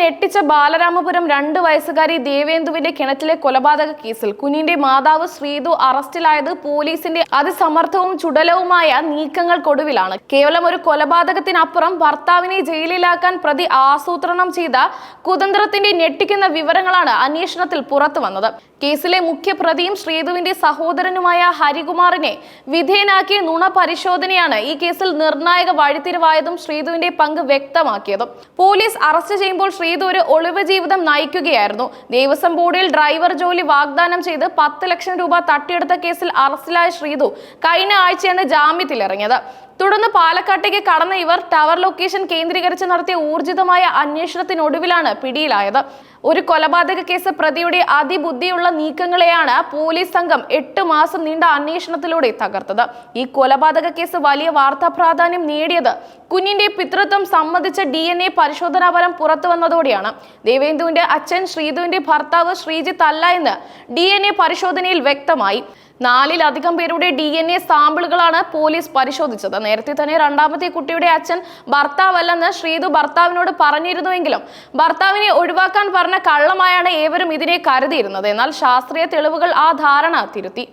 ഞെട്ടിച്ച ബാലരാമപുരം രണ്ട് വയസ്സുകാരി ദേവേന്ദുവിന്റെ കിണറ്റിലെ കൊലപാതക കേസിൽ കുഞ്ഞിന്റെ മാതാവ് ശ്രീതു അറസ്റ്റിലായത് പോലീസിന്റെ അതിസമർത്ഥവും ചുടലവുമായ നീക്കങ്ങൾക്കൊടുവിലാണ്. കേവലം ഒരു കൊലപാതകത്തിനപ്പുറം ഭർത്താവിനെ ജയിലിലാക്കാൻ പ്രതി ആസൂത്രണം ചെയ്ത കുതന്ത്രത്തിന്റെ ഞെട്ടിക്കുന്ന വിവരങ്ങളാണ് അന്വേഷണത്തിൽ പുറത്തു വന്നത്. കേസിലെ മുഖ്യപ്രതിയും ശ്രീതുവിന്റെ സഹോദരനുമായ ഹരികുമാറിനെ വിധേയനാക്കിയ നുണ പരിശോധനയാണ് ഈ കേസിൽ നിർണായക വഴിത്തിരിവായതും ശ്രീതുവിന്റെ പങ്ക് വ്യക്തമാക്കിയതും. പോലീസ് അറസ്റ്റ് ചെയ്യുമ്പോൾ ഒരു ഒളിവ് ജീവിതം നയിക്കുകയായിരുന്നു. ദേവസ്വം ബോർഡിൽ ഡ്രൈവർ ജോലി വാഗ്ദാനം ചെയ്ത് പത്ത് ലക്ഷം രൂപ തട്ടിയെടുത്ത കേസിൽ അറസ്റ്റിലായ ശ്രീതു കഴിഞ്ഞ ആഴ്ചയാണ് ജാമ്യത്തിലിറങ്ങിയത്. തുടർന്ന് പാലക്കാട്ടേക്ക് കടന്ന ഇവർ ടവർ ലൊക്കേഷൻ കേന്ദ്രീകരിച്ച് നടത്തിയ ഊർജിതമായ അന്വേഷണത്തിനൊടുവിലാണ് പിടിയിലായത്. ഒരു കൊലപാതക കേസ് പ്രതിയുടെ അതിബുദ്ധിയുള്ള നീക്കങ്ങളെയാണ് പോലീസ് സംഘം എട്ട് മാസം നീണ്ട അന്വേഷണത്തിലൂടെ തകർത്തത്. ഈ കൊലപാതക കേസ് വലിയ വാർത്താ പ്രാധാന്യം നേടിയത് കുഞ്ഞിന്റെ പിതൃത്വം സംബന്ധിച്ച ഡി എൻ എ പരിശോധനാ ഫലം പുറത്തു വന്നതോടെയാണ്. ദേവേന്ദുവിന്റെ അച്ഛൻ ശ്രീധുവിന്റെ ഭർത്താവ് ശ്രീജിത്ത് അല്ല എന്ന് ഡി എൻ എ പരിശോധനയിൽ വ്യക്തമായി. നാലിലധികം പേരുടെ ഡി എൻ എ സാമ്പിളുകളാണ് പോലീസ് പരിശോധിച്ചത്. നേരത്തെ തന്നെ രണ്ടാമത്തെ കുട്ടിയുടെ അച്ഛൻ ഭർത്താവല്ലെന്ന് ശ്രീതു ഭർത്താവിനോട് പറഞ്ഞിരുന്നുവെങ്കിലും ഭർത്താവിനെ ഒഴിവാക്കാൻ പറഞ്ഞ കള്ളമായാണ് ഏവരും ഇതിനെ കരുതിയിരുന്നത്. എന്നാൽ ശാസ്ത്രീയ തെളിവുകൾ ആ ധാരണ തിരുത്തി.